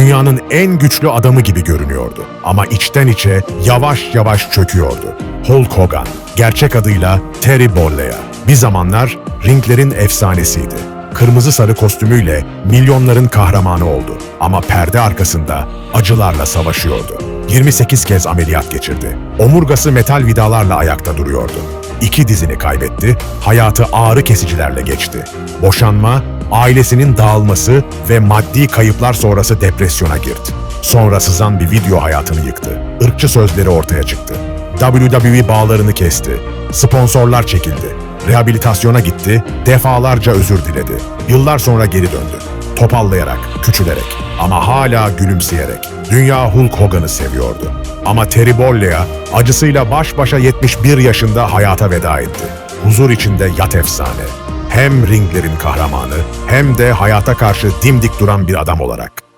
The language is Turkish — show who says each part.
Speaker 1: dünyanın en güçlü adamı gibi görünüyordu. Ama içten içe yavaş yavaş çöküyordu. Hulk Hogan, gerçek adıyla Terry Bollea. Bir zamanlar ringlerin efsanesiydi. Kırmızı sarı kostümüyle milyonların kahramanı oldu. Ama perde arkasında acılarla savaşıyordu. 28 kez ameliyat geçirdi. Omurgası metal vidalarla ayakta duruyordu. İki dizini kaybetti, hayatı ağrı kesicilerle geçti. Boşanma, ailesinin dağılması ve maddi kayıplar sonrası depresyona girdi. Sonra sızan bir video hayatını yıktı. Irkçı sözleri ortaya çıktı. WWE bağlarını kesti. Sponsorlar çekildi. Rehabilitasyona gitti, defalarca özür diledi. Yıllar sonra geri döndü. Topallayarak, küçülerek ama hala gülümseyerek. Dünya Hulk Hogan'ı seviyordu. Ama Terry Bollea acısıyla baş başa 71 yaşında hayata veda etti. Huzur içinde yat efsane. Hem ringlerin kahramanı hem de hayata karşı dimdik duran bir adam olarak.